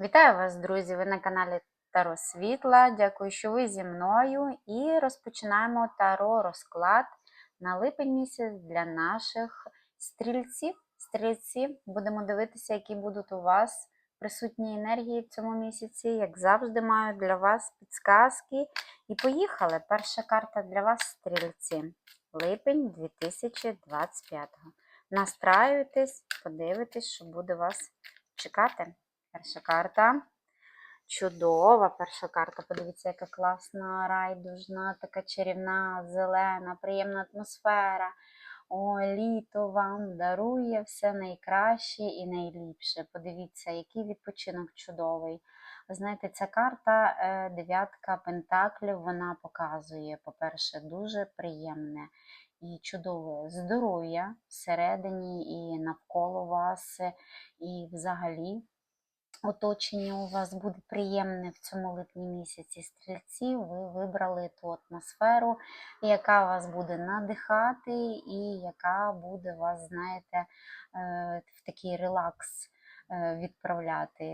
Вітаю вас, друзі! Ви на каналі Таро Світла. Дякую, що ви зі мною. І розпочинаємо таро розклад на липень місяць для наших стрільців. Стрільці, будемо дивитися, які будуть у вас присутні енергії в цьому місяці. Як завжди, маю для вас підсказки. І поїхали! Перша карта для вас, стрільці. Липень 2025. Настраюйтесь, подивитесь, що буде вас чекати. Перша карта. Чудова перша карта. Подивіться, яка класна, райдужна, така чарівна, зелена, приємна атмосфера. О, літо вам дарує все найкраще і найліпше. Подивіться, який відпочинок чудовий. Ви знаєте, ця карта, е, дев'ятка пентаклів, вона показує, по-перше, дуже приємне і чудове здоров'я всередині і навколо вас, і взагалі оточення у вас буде приємне в цьому липні місяці стрільці, ви вибрали ту атмосферу, яка вас буде надихати, і яка буде вас, знаєте, е, в такий релакс е, відправляти.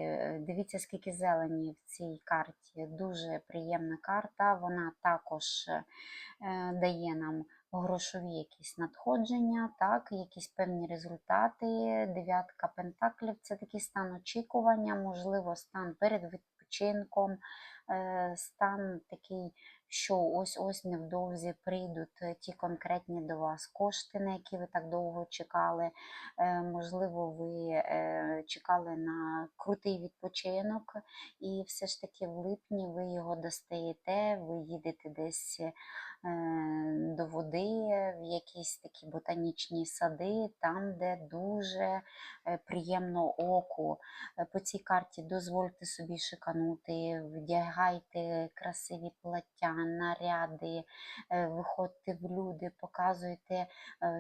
Дивіться, скільки зелені в цій карті. Дуже приємна карта. Вона також е, дає нам грошові якісь надходження, так, якісь певні результати. Дев'ятка пентаклів це такий стан очікування, можливо, стан перед відпочинком, е, стан такий, що ось-ось невдовзі прийдуть ті конкретні до вас кошти, на які ви так довго чекали. Е, Можливо, ви е, чекали на крутий відпочинок, і все ж таки в липні ви його достаєте, ви їдете десь Е, до води, в якісь такі ботанічні сади, там, де дуже е, приємно оку. Е, по цій карті дозвольте собі шиканути, вдягайте красиві плаття, наряди, виходьте в люди, показуйте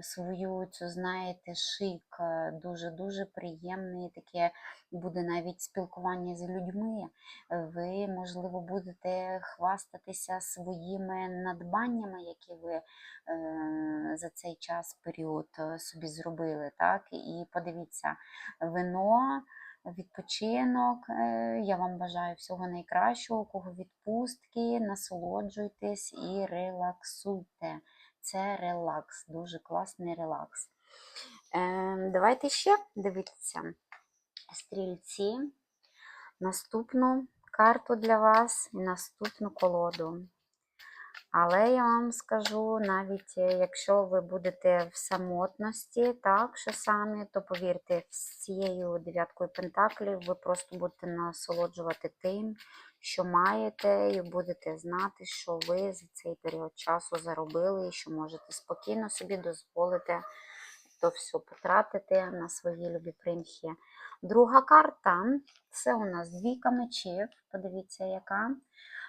свою цю, знаєте, шик, дуже-дуже приємне таке буде навіть спілкування з людьми. Ви, можливо, будете хвастатися своїми надбаннями завданнями, які ви е, за цей час період е, собі зробили. Так? І подивіться, вино. Відпочинок, е, я вам бажаю всього найкращого, у кого відпустки, насолоджуйтесь і релаксуйте. Це релакс, дуже класний релакс. Давайте ще дивитися стрільці, наступну карту для вас і наступну колоду. Але я вам скажу, навіть е, якщо ви будете в самотності, так що самі, то повірте, з цією дев'яткою пентаклів ви просто будете насолоджувати тим, що маєте, і будете знати, що ви за цей період часу заробили, і що можете спокійно собі дозволити то все потратити на свої любі примхи. Друга карта це у нас двійка мечів. Подивіться, яка.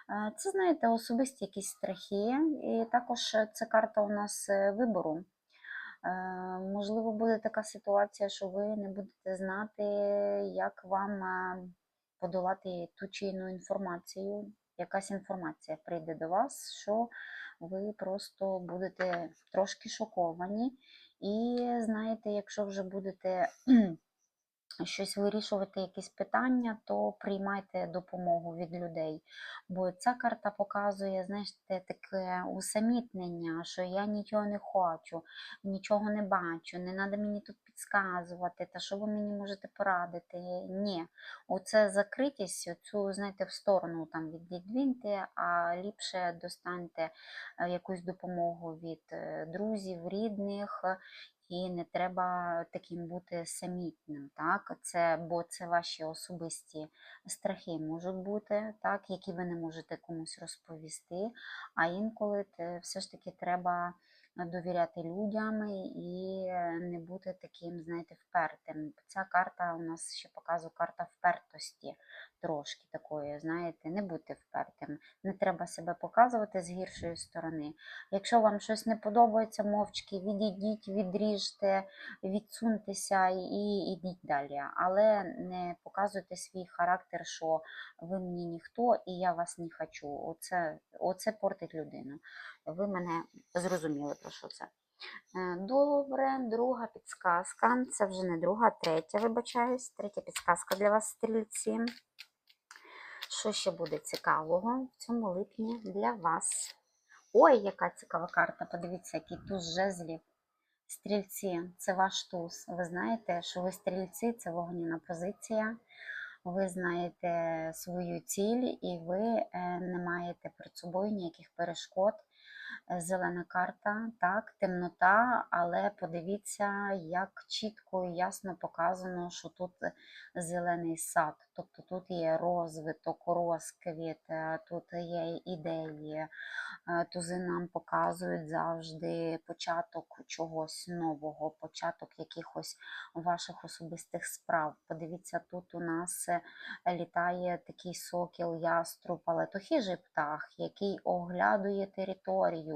Е, це, знаєте, особисті якісь страхи, і також це карта у нас е, вибору. Е, можливо, буде така ситуація, що ви не будете знати, як вам подолати ту чи іншу інформацію. Якась інформація прийде до вас, що ви просто будете трошки шоковані. І знаєте, якщо вже будете щось вирішувати, якісь питання, то приймайте допомогу від людей. Бо ця карта показує, знаєте, таке усамітнення, що я нічого не хочу, нічого не бачу, не треба мені тут підсказувати, та що ви мені можете порадити. Ні. Оце закритість, оцю, знаєте, в сторону там віддвіньте, а ліпше достаньте е, якусь допомогу від е, друзів, рідних і не треба таким бути самітним. так, це, Бо це ваші особисті страхи можуть бути, так, які ви не можете комусь розповісти. А інколи все ж таки треба довіряти людям і не бути таким, знаєте, впертим. Ця карта у нас ще показує карта впертості трошки такої, знаєте, не будьте впертим. Не треба себе показувати з гіршої сторони. Якщо вам щось не подобається, мовчки, відійдіть, відріжте, відсуньтеся і йдіть далі. Але не показуйте свій характер, що ви мені ніхто і я вас не хочу. Оце, Оце портить людину. Ви мене зрозуміли, про що це. Е, добре, друга підсказка. Це вже не друга, а третя, вибачаюсь. Третя підсказка для вас, стрільці. Що ще буде цікавого в цьому липні для вас? Ой, яка цікава карта! Подивіться, який туз жезлів. Стрільці, це ваш туз. Ви знаєте, що ви стрільці це вогняна позиція. Ви знаєте свою ціль і ви е, не маєте перед собою ніяких перешкод. Зелена карта, так, темнота, але подивіться, як чітко і ясно показано, що тут зелений сад. Тобто тут є розвиток, розквіт, е, тут є ідеї. Е, Тузи нам показують завжди початок чогось нового, початок якихось ваших особистих справ. Подивіться, тут у нас е, літає такий сокіл, яструб, але то хижий птах, який оглядує територію,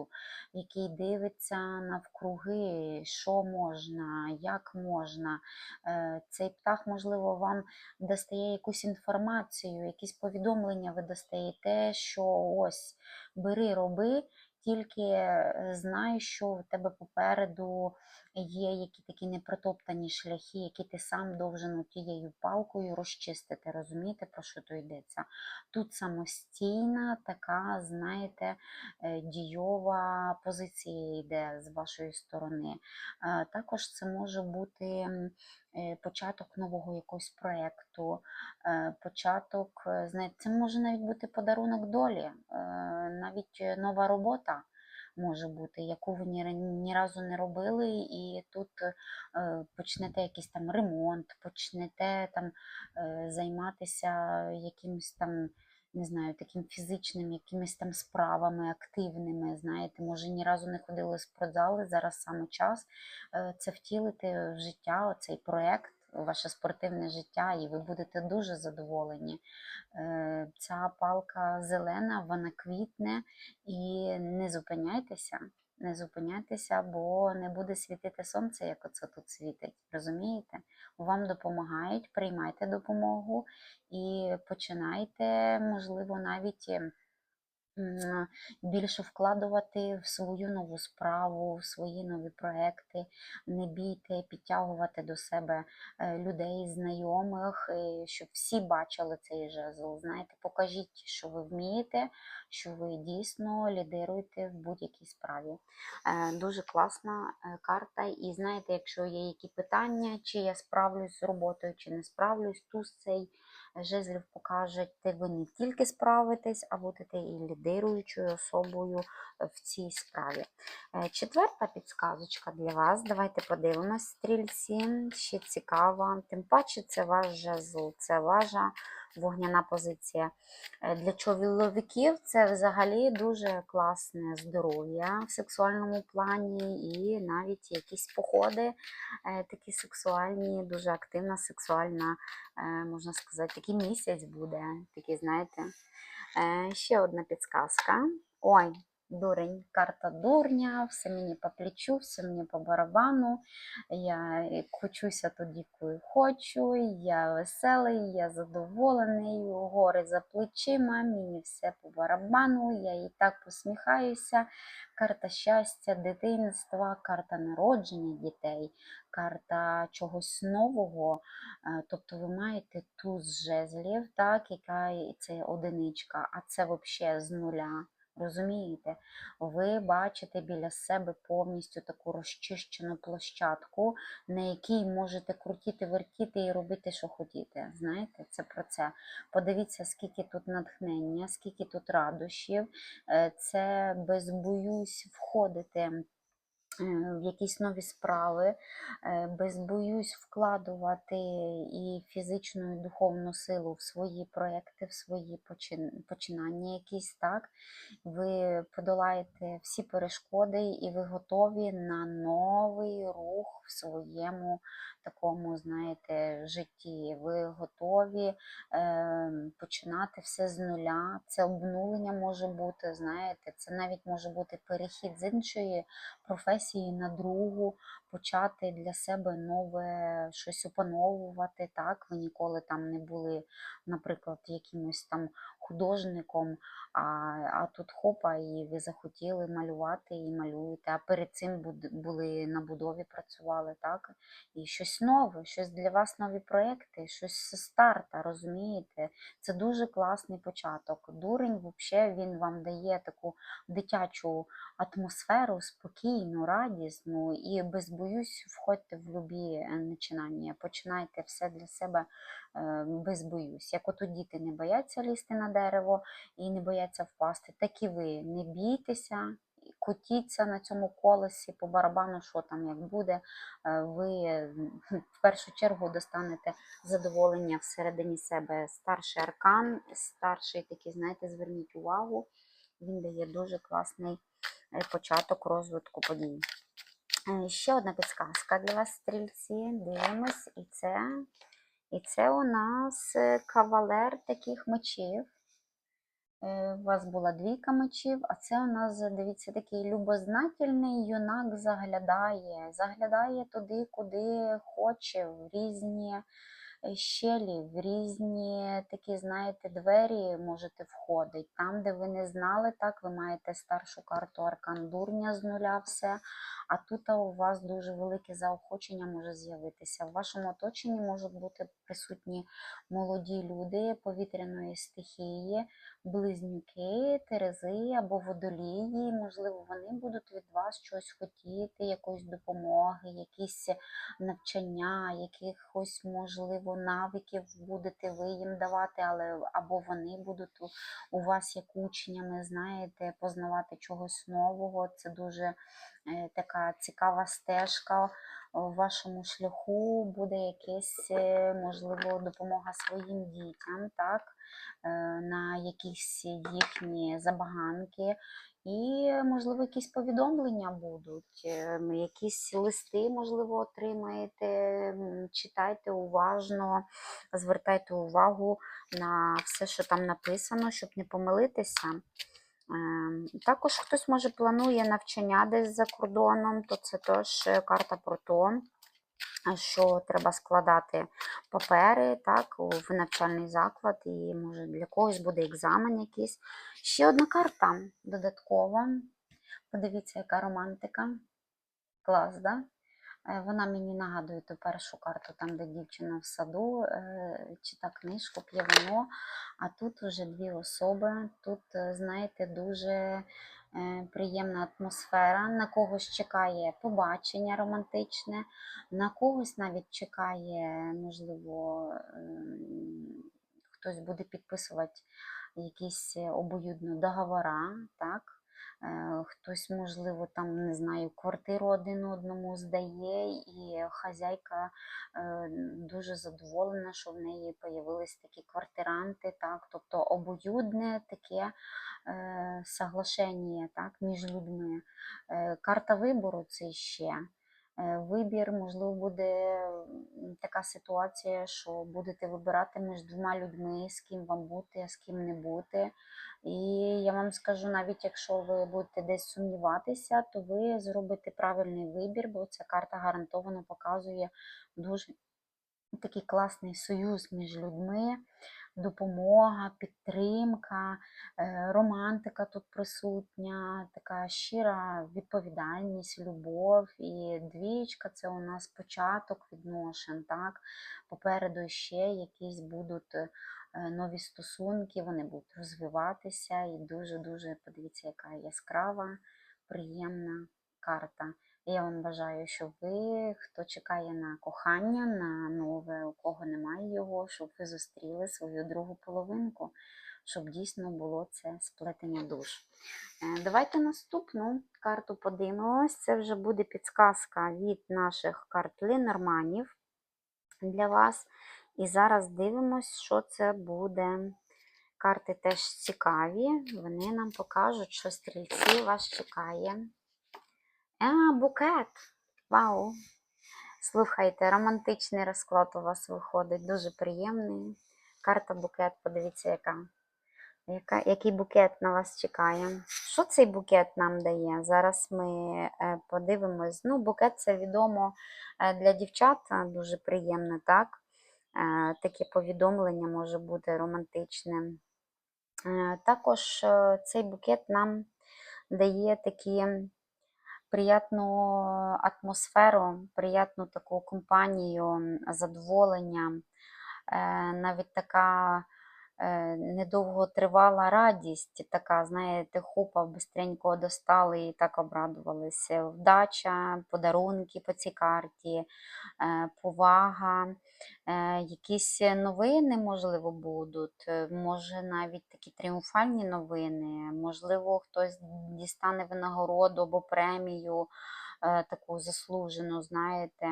який дивиться навкруги, що можна, як можна. Е, Цей птах, можливо, вам дастає якусь інформацію, якісь повідомлення ви дастаєте, що ось бери, роби, тільки е, знай, що в тебе попереду є які такі непротоптані шляхи, які ти сам должен тією палкою розчистити. Розумієте, про що то йдеться? Тут самостійна така, знаєте, е, дійова позиція йде з вашої сторони. Е, Також це може бути початок нового якогось проєкту, е, початок, е, це може навіть бути подарунок долі, е, навіть е, нова робота може бути, яку ви ні, ні разу не робили, і тут е, почнете якийсь там ремонт, почнете там е, займатися якимось там. Не знаю, таким фізичним, якимись там справами активними. Знаєте, може ні разу не ходили в спортзали, зараз саме час е, це втілити в життя, оцей проект, ваше спортивне життя, і ви будете дуже задоволені. Е, Ця палка зелена, вона квітне, і не зупиняйтеся. Не зупиняйтеся, бо не буде світити сонце, як оце тут світить. Розумієте? Вам допомагають, приймайте допомогу і починайте, можливо, навіть ем, більше вкладувати в свою нову справу, в свої нові проекти. Не бійте підтягувати до себе е, людей, знайомих, е, щоб всі бачили цей жезл. Знаєте, покажіть, що ви вмієте, що ви дійсно лідируєте в будь-якій справі. Е, Дуже класна е, карта. І знаєте, якщо є які питання, чи я справлюсь з роботою, чи не справлюсь, туз цей жезлів покажете, ви не тільки справитесь, а будете і лідируючою особою в цій справі. Е, Четверта підсказочка для вас. Давайте подивимось, стрільці. Ще цікаво. Тим паче, це ваш жезл, це ваша вогняна позиція. Е, Для чоловіків це взагалі дуже класне здоров'я в сексуальному плані, і навіть якісь походи е, такі сексуальні, дуже активна сексуальна, е, можна сказати, такий місяць буде. Такий, знаєте. Ще одна підсказка. Ой, дурень, карта дурня, все мені по плечу, все мені по барабану. Я і кручуся тоді, коли хочу, я веселий, я задоволений, гори за плечима, мені все по барабану, я і так посміхаюся. Карта щастя, дитинства, карта народження дітей, карта чогось нового. Е, Тобто ви маєте туз жезлів, так, яка це одиничка, а це взагалі з нуля. Розумієте? Ви бачите біля себе повністю таку розчищену площадку, на якій можете крутіти, вертіти і робити, що хотіти. Знаєте, це про це. Подивіться, скільки тут натхнення, скільки тут радощів. Е, Це без боюсь входити в якісь нові справи, е, без боюсь вкладувати і фізичну, і духовну силу в свої проекти, в свої починання якісь, так? Ви подолаєте всі перешкоди і ви готові на новий рух в своєму такому, знаєте, житті. Ви готові е, починати все з нуля. Це обнулення може бути, знаєте, це навіть може бути перехід з іншої професії на другу, почати для себе нове щось опановувати. Так, ви ніколи там не були, наприклад, якимось там художником, а, а тут хопа, і ви захотіли малювати і малюєте. А перед цим були на будові, працювали, так? І щось нове, щось для вас нові проекти, щось з старта, розумієте? Це дуже класний початок. Дурень, взагалі, він вам дає таку дитячу атмосферу, спокійну, радісну і без боюсь, входьте в любі начинання. Починайте все для себе е, без боюсь. Як ото діти не бояться лізти на дерево і не бояться впасти, так і ви не бійтеся. Котіться на цьому колесі по барабану, що там як буде, е, ви в першу чергу достанете задоволення всередині себе. Старший аркан, старший такий, знаєте, зверніть увагу, він дає дуже класний е, початок розвитку подій. Е, Ще одна підсказка для вас, стрільці. Дивимось, і це, і це у нас е, кавалер таких мечів. Е, У вас була двійка мечів, а це у нас, дивіться, такий любознательний юнак заглядає, заглядає туди, куди хоче, в різні щелі, в різні такі, знаєте, двері можете входити. Там, де ви не знали, так, ви маєте старшу карту Аркан Дурня з нуля все. А тут у вас дуже велике заохочення може з'явитися. В вашому оточенні можуть бути присутні молоді люди повітряної стихії, близнюки, терези або водолії. Можливо, вони будуть від вас щось хотіти, якоїсь допомоги, якісь навчання, якихось, можливо, навиків будете ви їм давати, але або вони будуть у, вас як учнями, знаєте, познавати чогось нового. Це дуже е, така цікава стежка В вашому шляху буде якесь, е, можливо, допомога своїм дітям, так, на якісь їхні забаганки. І, можливо, якісь повідомлення будуть, е, якісь листи, можливо, отримаєте. Читайте уважно, звертайте увагу на все, що там написано, щоб не помилитися. Ем, Також хтось може планує навчання десь за кордоном, то це теж е, карта про то, що треба складати папери так, в навчальний заклад, і може для когось буде екзамен якийсь. Ще одна карта додаткова. Подивіться, яка романтика. Клас, да? Е, Вона мені нагадує ту першу карту, там, де дівчина в саду е, чита книжку, п'є вино. А тут вже дві особи. Тут, е, знаєте, дуже приємна атмосфера. На когось чекає побачення романтичне, на когось навіть чекає, можливо, ем, хтось буде підписувати якісь е, обоюдно договора, так? Е, Хтось, можливо, там, не знаю, квартиру один одному здає, і хазяйка е, дуже задоволена, що в неї появились такі квартиранти, так, тобто обоюдне таке е, соглашення так, між людьми. Карта вибору це ще. Вибір, можливо, буде така ситуація, що будете вибирати між двома людьми, з ким вам бути, а з ким не бути. І я вам скажу, навіть якщо ви будете десь сумніватися, то ви зробите правильний вибір, бо ця карта гарантовано показує дуже такий класний союз між людьми, допомога, підтримка, е, романтика тут присутня, така щира відповідальність, любов. І двічка це у нас початок відношень. Так? Попереду ще якісь будуть нові стосунки, вони будуть розвиватися. І дуже-дуже подивіться, яка яскрава, приємна карта. Я вам бажаю, щоб ви, хто чекає на кохання, на нове, у кого немає його, щоб ви зустріли свою другу половинку, щоб дійсно було це сплетення душ. Е, Давайте наступну карту подивимось. Це вже буде підсказка від наших карт Ленорманів для вас. І зараз дивимось, що це буде. Карти теж цікаві, вони нам покажуть, що стрільці вас чекає. А, букет. Вау. Слухайте, романтичний розклад у вас виходить, дуже приємний. Карта букет, подивіться, яка. Яка, який букет на вас чекає? Що цей букет нам дає? Зараз ми е, подивимось. Ну, букет це відомо е, для дівчат дуже приємно, так? Е, Таке повідомлення може бути романтичним. Е, Також е, цей букет нам дає такі приятну атмосферу, приятну таку компанію, задоволення, навіть така е, недовготривала радість, така, знаєте, хопа, бистренько достали і так обрадувалися. Вдача, подарунки по цій карті, е, повага, е, якісь новини, можливо, будуть, може навіть такі тріумфальні новини, можливо, хтось дістане винагороду або премію. Е, Таку заслужену, знаєте,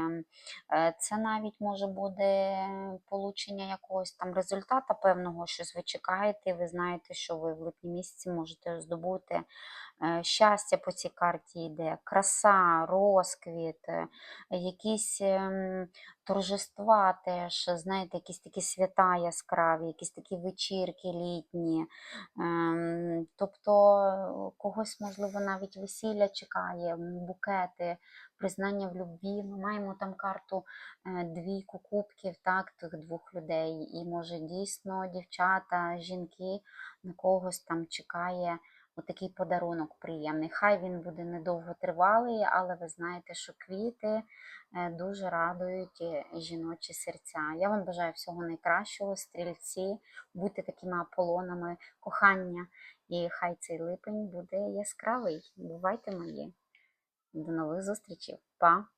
Е, Це навіть може буде получення якогось там результата певного, щось ви чекаєте, і ви знаєте, що ви в липні місяці можете здобути. Е, Щастя по цій карті йде, краса, розквіт, якісь ем, торжества теж, знаєте, якісь такі свята яскраві, якісь такі вечірки літні. Ем, Тобто когось, можливо, навіть весілля чекає, букети, признання в любві. Ми маємо там карту е, двійку кубків, так, тих двох людей. І може дійсно дівчата, жінки на когось там чекає отакий подарунок приємний. Хай він буде недовго тривалий, але ви знаєте, що квіти е, дуже радують е, жіночі серця. Я вам бажаю всього найкращого, стрільці, будьте такими аполонами кохання. І хай цей липень буде яскравий. Бувайте мої. До нових зустрічей. Па!